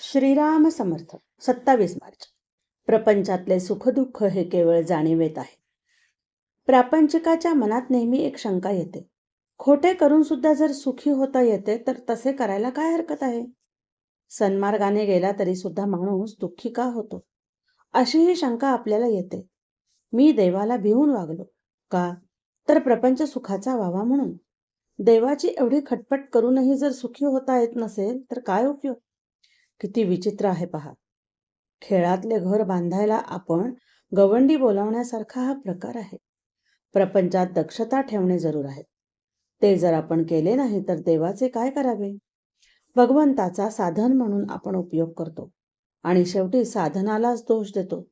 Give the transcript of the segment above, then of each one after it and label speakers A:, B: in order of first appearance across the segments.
A: श्रीराम समर्थ सत्तावीस मार्च. प्रपंचातले सुखदुःख हे केवळ जाणीवेत आहे. प्रापंचिकाच्या मनात नेहमी एक शंका येते. खोटे करून सुद्धा जर सुखी होता येते तर तसे करायला काय हरकत आहे? सन्मार्गाने गेला तरी सुद्धा माणूस दुःखी का होतो? अशी ही शंका आपल्याला येते. मी देवाला भिवून वागलो. का? तर प्रपंच सुखाचा व्हावा म्हणून. देवाची एवढी खटपट करूनही जर सुखी होता येत नसेल तर काय उपयोग? किती विचित्र आहे पहा. खेळातले घर बांधायला आपण गवंडी बोलावण्यासारखा हा प्रकार आहे. प्रपंचात दक्षता ठेवणे जरूर आहे. ते जर आपण केले नाही तर देवाचे काय करावे? भगवंताचा साधन म्हणून आपण उपयोग करतो आणि शेवटी साधनालाच दोष देतो.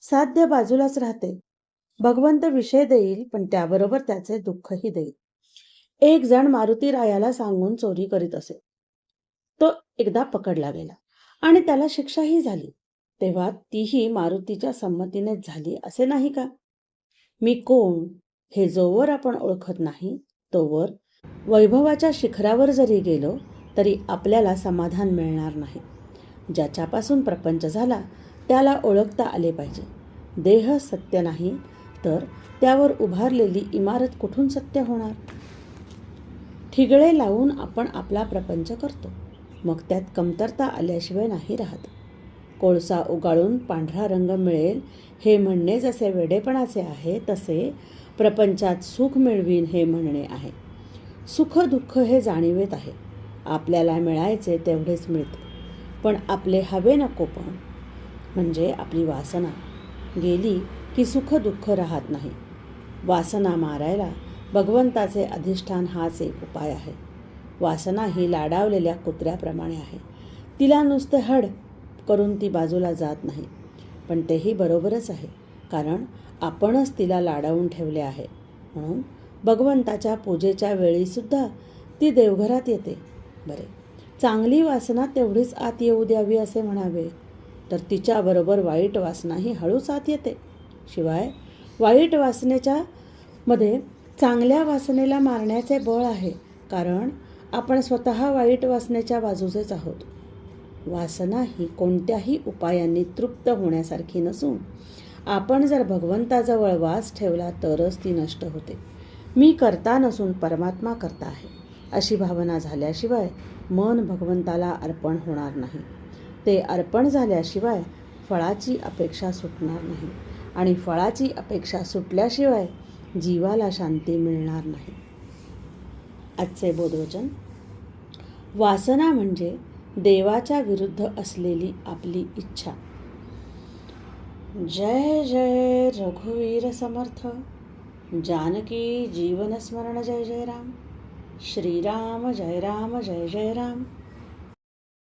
A: साध्य बाजूलाच राहते. भगवंत विषय देईल पण त्याबरोबर त्याचे दुःखही देईल. एक जण मारुती रायाला सांगून चोरी करीत असे. तो एकदा पकडला गेला. आणि त्याला शिक्षाही झाली. तेव्हा तीही मारुतीच्या संमतीनेच झाली असे नाही का? मी कोण हे जोवर आपण ओळखत नाही तोवर वैभवाच्या शिखरावर जरी गेलो तरी आपल्याला समाधान मिळणार नाही. ज्याच्यापासून प्रपंच झाला त्याला ओळखता आले पाहिजे. देह सत्य नाही तर त्यावर उभारलेली इमारत कुठून सत्य होणार? ठिगळे लावून आपण आपला प्रपंच करतो. मग त्यात कमतरता आल्याशिवाय नाही राहत. कोळसा उगाळून पांढरा रंग मिळेल हे म्हणणे जसे वेडेपणाचे आहे तसे प्रपंचात सुख मिळवीन हे म्हणणे आहे. सुख दुःख हे जाणीवेत आहे. आपल्याला मिळायचे तेवढेच मिळते. पण आपले हवे नको पण. म्हणजे आपली वासना. गेली की सुख दुःख राहत नाही. वासना मारायला भगवंताचे अधिष्ठान हाच एक उपाय आहे. वासना ही लाडावलेल्या कुत्र्याप्रमाणे आहे. तिला नुसतं हड करून ती बाजूला जात नाही. पण तेही बरोबरच आहे कारण आपणच तिला लाडावून ठेवले आहे. म्हणून भगवंताच्या पूजेच्या वेळीसुद्धा ती देवघरात येते. बरे चांगली वासना तेवढीच आत येऊ द्यावी असे म्हणावे तर तिच्याबरोबर वाईट वासनाही हळूच आत येते. शिवाय वाईट वासनेच्या मध्ये चांगल्या वासनेला मारण्याचे बळ आहे कारण आपण स्वतः वाईट वासनेच्या बाजूचेच आहोत. वासना ही कोणत्याही उपायांनी तृप्त होण्यासारखी नसून आपण जर भगवंताजवळ वास ठेवला तरच ती नष्ट होते. मी करता नसून परमात्मा करता आहे अशी भावना झाल्याशिवाय मन भगवंताला अर्पण होणार नाही. ते अर्पण झाल्याशिवाय फळाची अपेक्षा सुटणार नाही आणि फळाची अपेक्षा सुटल्याशिवाय जीवाला शांती मिळणार नाही. आजचे बोधवचन. वासना म्हणजे देवाच्या विरुद्ध असलेली आपली इच्छा. जय जय रघुवीर समर्थ. जानकी जीवनस्मरण जय जय राम. श्रीराम जय राम जय जय राम.